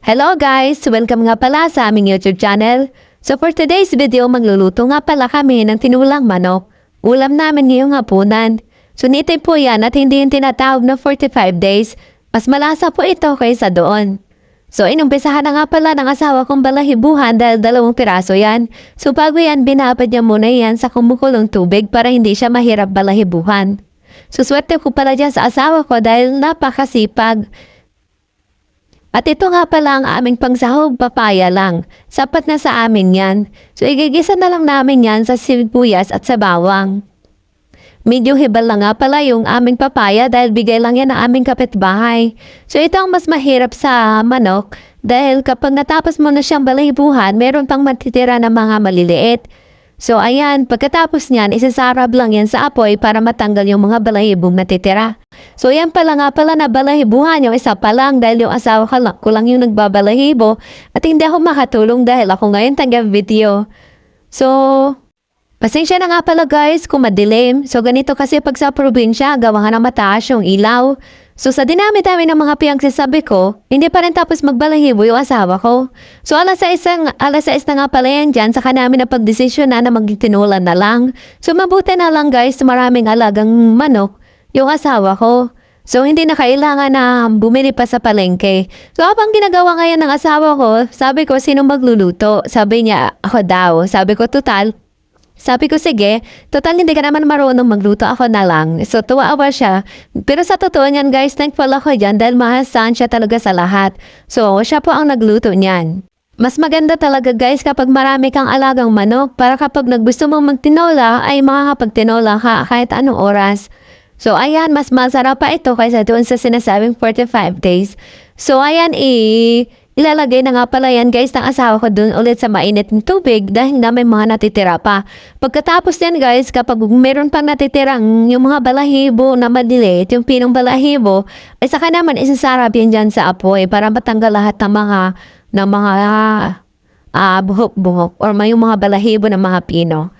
Hello guys! Welcome nga pala sa aming YouTube channel. So for today's video, magluluto nga pala kami ng tinulang manok. Ulam namin ngayong hapunan. Sunitin po yan at hindi yung tinatawag na 45 days. Mas malasa po ito kaysa doon. So inumpisahan na nga pala ng asawa kong balahibuhan dahil dalawang piraso yan. So bago yan, binabad niya muna yan sa kumukulong tubig para hindi siya mahirap balahibuhan. So swerte ko pala dyan sa asawa ko dahil napakasipag. At ito nga pala ang aming pangsahog papaya lang. Sapat na sa amin yan. So igigisa na lang namin yan sa sibuyas at sa bawang. Medyo hibal lang nga pala yung aming papaya dahil bigay lang yan ng aming kapitbahay. So ito ang mas mahirap sa manok dahil kapag natapos mo na siyang balahibuhan, meron pang matitira ng mga maliliit. So ayan, pagkatapos niyan, isasarab lang yan sa apoy para matanggal yung mga balahibong natitira. So yan pala nga pala na balahibuhan yung isa pa lang dahil yung asawa ko lang, ko yung nagbabalahibo at hindi ako makatulong dahil ako ngayon taga-video. So, Pasensya na nga pala guys kung madilim. So ganito kasi pag sa probinsya, gawa ng mataas yung ilaw. So sa dinami-dami ng mga pinagsasabi ko, hindi pa rin tapos magbalahibo yung asawa ko. So alas sa isang, alas sa na nga pala yan dyan, saka namin na pagdesisyon na na magtinolan na lang. So mabuti na lang guys, maraming alagang manok yung asawa ko. So, hindi na kailangan na bumili pa sa palengke. So, habang ginagawa ngayon ng asawa ko, sabi ko, sino magluluto? Sabi niya, ako daw. Sabi ko, total, sabi ko, sige, total hindi ka naman marunong magluto, ako na lang. So, tuwa siya. Pero sa totoo niyan, guys, thankful ako dyan dahil mahasan siya talaga sa lahat. So, siya po ang nagluto niyan. Mas maganda talaga guys kapag marami kang alagang manok para kapag naggusto mong magtinola ay makakapagtinola ka kahit anong oras. So ayan, mas masarap pa ito kaysa doon sa sinasabing 45 days. So ayan, i Ilalagay na nga pala yan guys ng asawa ko dun ulit sa mainit ng tubig dahil na may mga natitira pa. Pagkatapos yan guys, kapag meron pang natitirang yung mga balahibo na madilit, yung pinong balahibo, ay saka naman isasarap yan dyan sa apoy para matanggal lahat ng mga ng mga uh, buhok-buhok or may yung mga balahibo ng mga pino.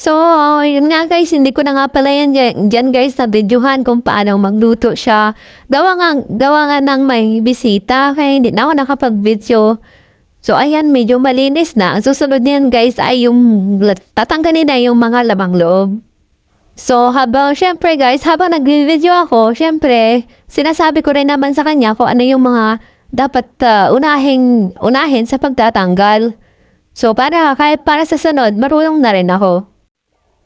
So, yun nga guys, hindi ko na nga pala yan dyan, guys na videohan kung paano magluto siya. Gawa nga, gawa nga ng may bisita, kaya hindi na ako nakapag-video. So, ayan, medyo malinis na. Ang susunod niyan guys ay yung tatanggalin na yung mga lamang loob. So, habang, syempre guys, habang nag-video ako, syempre, sinasabi ko rin naman sa kanya kung ano yung mga dapat uh, unahin, unahin sa pagtatanggal. So, para, kahit para sa sunod, marunong na rin ako.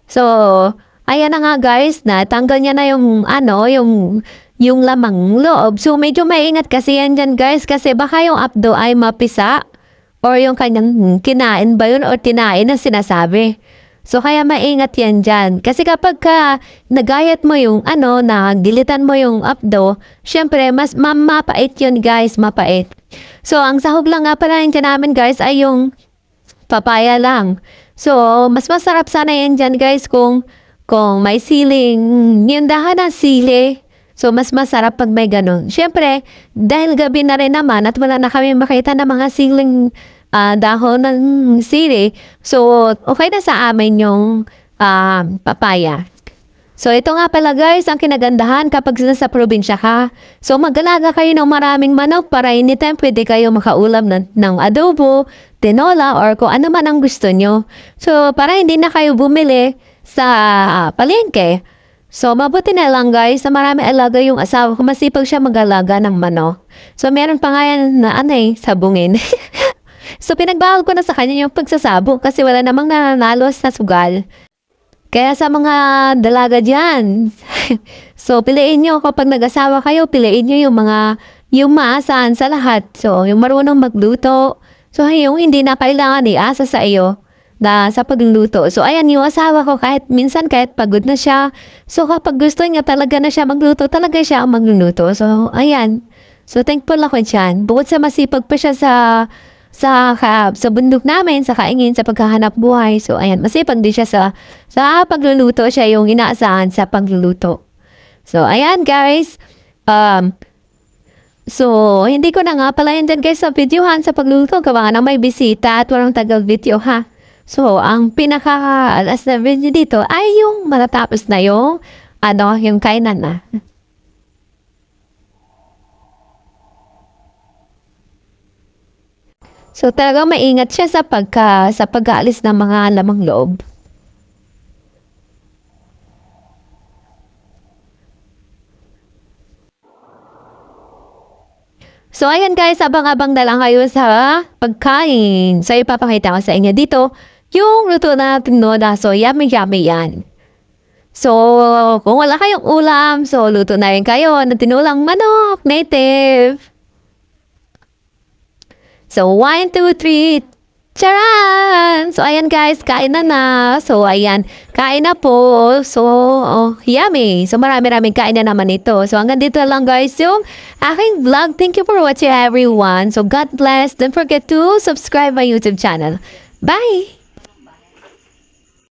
So, ayan na nga guys, na tanggal niya na yung ano, yung yung lamang loob. So, medyo maingat kasi yan dyan guys kasi baka yung abdo ay mapisa or yung kanyang kinain ba yun or tinain na sinasabi. So, kaya maingat yan dyan. Kasi kapag ka nagayat mo yung ano, nagilitan mo yung abdo, syempre, mas mapait yun guys, mapait. So, ang sahog lang nga pala yung namin guys ay yung papaya lang. So, mas masarap sana yan dyan guys kung, kung may siling, yung dahan ng sili. So, mas masarap pag may ganun. Siyempre, dahil gabi na rin naman at wala na kami makita ng mga siling uh, dahon ng sili. So, okay na sa amin yung uh, papaya. So, ito nga pala guys, ang kinagandahan kapag sa probinsya ka. So, magalaga kayo ng maraming manok para anytime pwede kayo makaulam ng, adobo, tinola or kung ano man ang gusto nyo. So, para hindi na kayo bumili sa palengke. So, mabuti na lang guys na marami alaga yung asawa ko. Masipag siya mag-alaga ng manok. So, meron pa nga yan na ano eh, sabungin. so, pinagbawal ko na sa kanya yung pagsasabong kasi wala namang nananalo sa sugal. Kaya sa mga dalaga dyan, so piliin nyo kapag nag-asawa kayo, piliin nyo yung mga yung maasahan sa lahat. So, yung marunong magluto, So, yung hindi na kailangan iasa sa iyo na sa pagluluto. So, ayan, yung asawa ko, kahit minsan, kahit pagod na siya, so kapag gusto niya talaga na siya magluto, talaga siya ang magluluto. So, ayan. So, thankful ako dyan. Bukod sa masipag pa siya sa sa ka, sa bundok namin, sa kaingin, sa paghahanap buhay. So, ayan, masipag din siya sa, sa pagluluto. Siya yung inaasahan sa pagluluto. So, ayan guys. Um, So, hindi ko na nga pala yun din guys sa videohan sa pagluluto. Gawa nga may bisita at walang tagal video ha. So, ang pinaka alas na video dito ay yung matatapos na yung ano, yung kainan na. So talagang maingat siya sa pagka sa pag-aalis ng mga lamang loob. So ayan guys, abang-abang na lang kayo sa pagkain. So ipapakita ko sa inyo dito yung luto natin no na so yummy yummy yan. So, kung wala kayong ulam, so luto na rin kayo ng tinulang manok, native. So, one, two, three. Charan! So, ayan guys, kain na na. So, ayan, kain na po. So, oh, yummy. So, marami-raming kain na naman ito. So, hanggang dito lang guys yung aking vlog. Thank you for watching everyone. So, God bless. Don't forget to subscribe my YouTube channel. Bye!